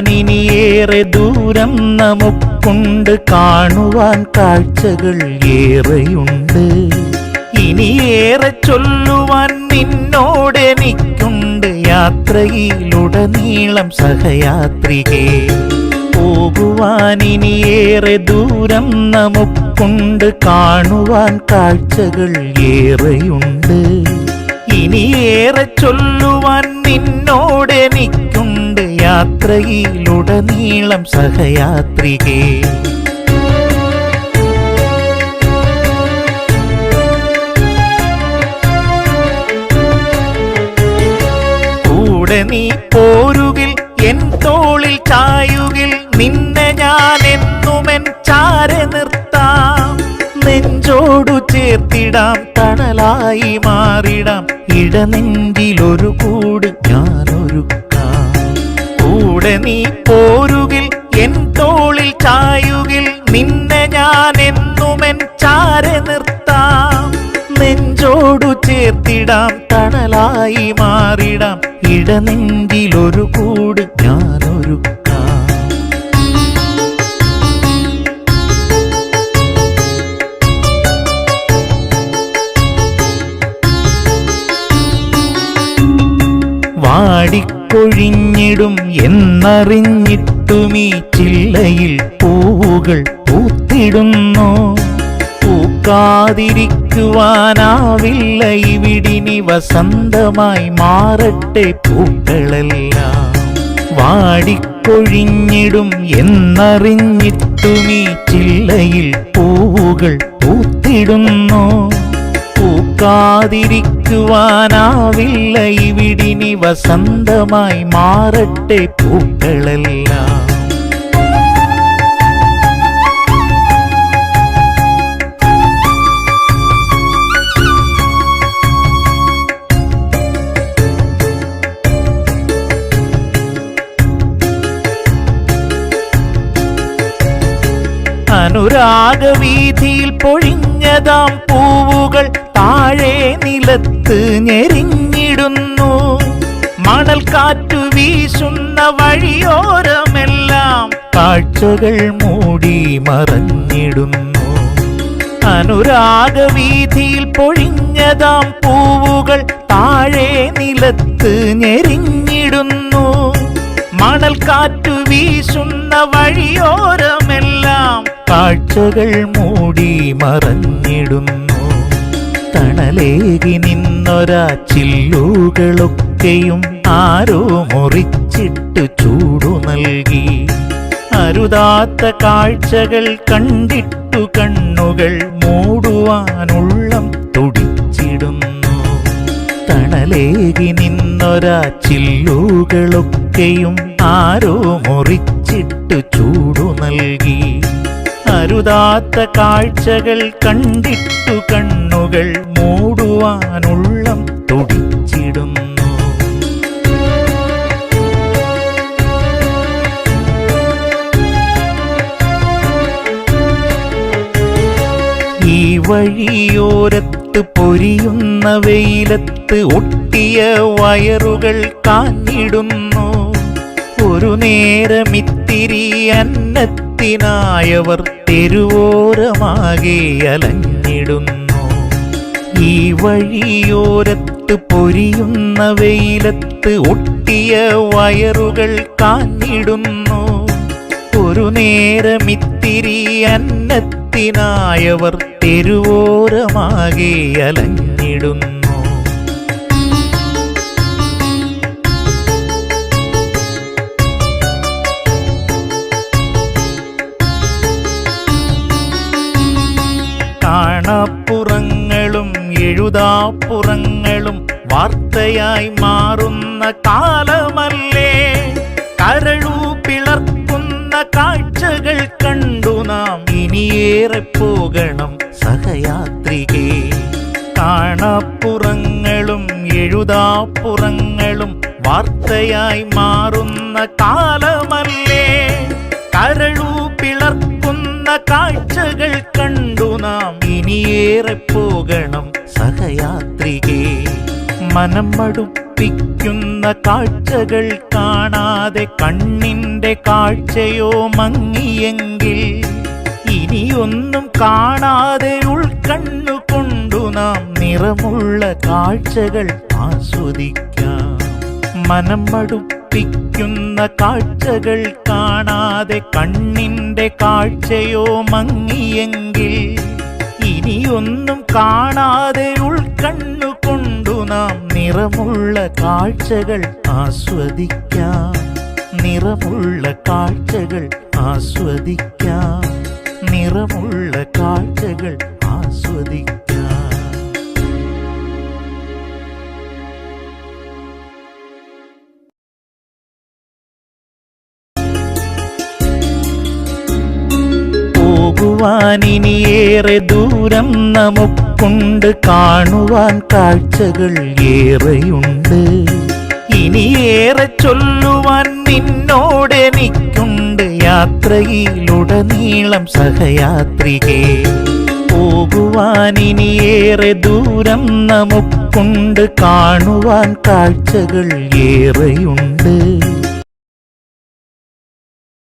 പോകുവാനിനിയേറെ ദൂരം നമുക്കുണ്ട്. കാണുവാൻ കാഴ്ചകൾ ഏറെയുണ്ട്. ഇനിയേറെ ചൊല്ലുവാൻ നിന്നോടെനിക്കുണ്ട് യാത്രയിലുടനീളം സഹയാത്രികേ. പോകുവാനിനിയേറെ ദൂരം നമുക്കുണ്ട്. കാണുവാൻ കാഴ്ചകൾ ഏറെയുണ്ട്. ഇനിയേറെ ചൊല്ലുവാൻ നിന്നോടെനിക്കുണ്ട് യാത്രയിലുടനീളം സഹയാത്രികേ. കൂടെ നീ പോരുകിൽ എൻ തോളിൽ ചായുകിൽ നിന്നെ ഞാൻ എന്നുമെൻ ചാരെ നിർത്താം. നെഞ്ചോടു ചേർത്തിടാം തണലായി മാറിടാം ഇടനെഞ്ചിലൊരു നെഞ്ചോടു ചേർത്തിടാം തണലായി മാറിടാം. ഇടനെഞ്ചിലൊരു കൂട് ഞാനൊരു വാടിക്കൊഴിഞ്ഞിടും എന്നറിഞ്ഞിട്ടുമീ ചില്ലയിൽ പൂവുകൾ പൂത്തിടുന്നു. പൂക്കാതിരിക്കുവാനാവില്ല ഇവിടിനി വസന്തമായി മാറട്ടെ പൂക്കളെല്ലാം. വാടിക്കൊഴിഞ്ഞിടും എന്നറിഞ്ഞിട്ടുമീ ചില്ലയിൽ പൂവുകൾ പൂത്തിടുന്നു. പൂക്കാതിരിക്കുവാനാവില്ല. ഇവിടിനി വസന്തമായി മാറട്ടെ പൂക്കളെല്ലാം. അനുരാഗവീതിയിൽ പൊഴിഞ്ഞതാം പൂവുകൾ താഴെ നിലത്ത് ഞെരിഞ്ഞിടുന്നു. മണൽ കാറ്റു വീശുന്ന വഴിയോരമെല്ലാം കാഴ്ചകൾ മൂടി മറഞ്ഞിടുന്നു. അനുരാഗവീതിയിൽ പൊഴിഞ്ഞതാം പൂവുകൾ താഴെ നിലത്ത് മണൽ കാറ്റു വീശുന്ന വഴിയോരമെല്ലാം കാഴ്ചകൾ മൂടി മറഞ്ഞിടുന്നു. തണലേകി നിന്നൊരാ ചില്ലുകളൊക്കെയും ആരോ മുറിച്ചിട്ട് ചൂടു നൽകി. അരുതാത്ത കാഴ്ചകൾ കണ്ടിട്ടു കണ്ണുകൾ മൂടുവാനുള്ളം തുടിച്ചിടുന്നു. തണലേകി നിന്നൊരാ ചില്ലുകളൊക്കെയും ആരോ മുറിച്ചിട്ടു ചൂടു നൽകി. അരുതാത്ത കാഴ്ചകൾ കണ്ടിട്ടു കണ്ണുകൾ മൂടുവാനുള്ളം തുടിച്ചിടുന്നു. ഈ വഴിയോരത്ത് പൊരിയുന്ന വെയിലത്ത് ഒട്ടിയ വയറുകൾ കാഞ്ഞിടുന്നു. ഒരു നേരമിത്തിരി അന്നത്തിനായവർ തെരുവോരമാകെ അലഞ്ഞിടുന്നു. ഈ വഴിയോരത്ത് പൊരിയുന്ന വെയിലത്ത് ഒട്ടിയ വയറുകൾ കാഞ്ഞിടുന്നു. ഒരു നേരമിത്തിരി അന്നത്തിനായവർ തെരുവോരമാകെ അലഞ്ഞിടുന്നു. കാണാപ്പുറങ്ങളും എഴുതാപ്പുറങ്ങളും വാർത്തയായി മാറുന്ന കാലമല്ലേ കരളു പിളർക്കുന്ന കാഴ്ചകൾ കണ്ടു നാം ഇനിയേറെ പോകണം സഹയാത്രികേ കാണാപ്പുറങ്ങളും എഴുതാപ്പുറങ്ങളും വാർത്തയായി മാറുന്ന കാലമല്ലേ കാഴ്ചകൾ കണ്ടു നാം. ഇനിയേറെ പോകണം സഹയാത്രികേ. മനം മടുപ്പിക്കുന്ന കാഴ്ചകൾ കാണാതെ കണ്ണിന്റെ കാഴ്ചയോ മങ്ങിയെങ്കിൽ ഇനിയൊന്നും കാണാതെ ഉൾക്കണ്ണു കൊണ്ടു നാം നിറമുള്ള കാഴ്ചകൾ ആസ്വദിക്കാം. മനം മടുപ്പിക്കുന്ന കാഴ്ചകൾ കാണാതെ കണ്ണിന്റെ കാഴ്ചയോ മങ്ങിയെങ്കിൽ ഇനിയൊന്നും കാണാതെ ഉൾക്കണ്ണു കൊണ്ടു നാം നിറമുള്ള കാഴ്ചകൾ ആസ്വദിക്കാം. നിറമുള്ള കാഴ്ചകൾ ആസ്വദിക്കാം. നിറമുള്ള കാഴ്ചകൾ ആസ്വദിക്കാം. പോകുവാൻ ഇനിയേറെ ദൂരം നമുക്കുണ്ട്. കാണുവാൻ കാഴ്ചകൾ ഏറെയുണ്ട്. ഇനിയേറെ ചൊല്ലുവാൻ നിന്നോട് എനിക്കുണ്ട്. യാത്രയിലുടനീളം സഹയാത്രികേ പോകുവാൻ ഇനിയേറെ ദൂരം നമുക്കുണ്ട്. കാണുവാൻ കാഴ്ചകൾ ഏറെയുണ്ട്.